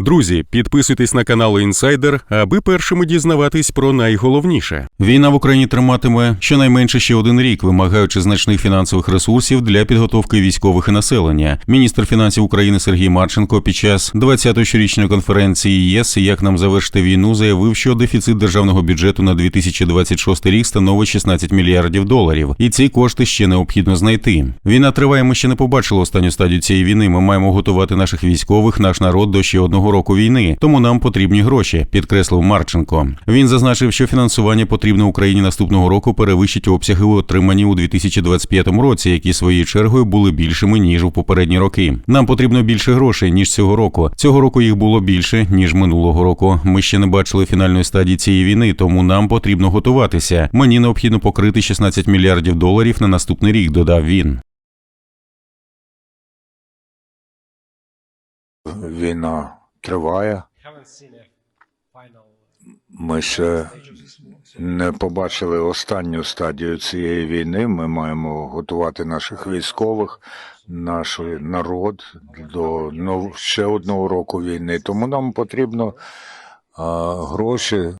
Друзі, підписуйтесь на канал Інсайдер, аби першими дізнаватись про найголовніше. Війна в Україні триматиме щонайменше ще один рік, вимагаючи значних фінансових ресурсів для підготовки військових і населення. Міністр фінансів України Сергій Марченко під час 20-ї щорічної конференції ЄС як нам завершити війну заявив, що дефіцит державного бюджету на 2026 рік становить 16 мільярдів доларів, і ці кошти ще необхідно знайти. Війна триває. Ми ще не побачили останню стадію цієї війни. Ми маємо готувати наших військових, наш народ до ще одного року війни. Тому нам потрібні гроші, підкреслив Марченко. Він зазначив, що фінансування потрібне Україні наступного року перевищить обсяги, отримані у 2025 році, які своєю чергою були більшими ніж у попередні роки. Нам потрібно більше грошей ніж цього року. Цього року їх було більше ніж минулого року. Ми ще не бачили фінальної стадії цієї війни, тому нам потрібно готуватися. Мені необхідно покрити 16 мільярдів доларів на наступний рік. Додав він. Війна триває. Ми ще не побачили останню стадію цієї війни. Ми маємо готувати наших військових, наш народ до ще одного року війни. Тому нам потрібно гроші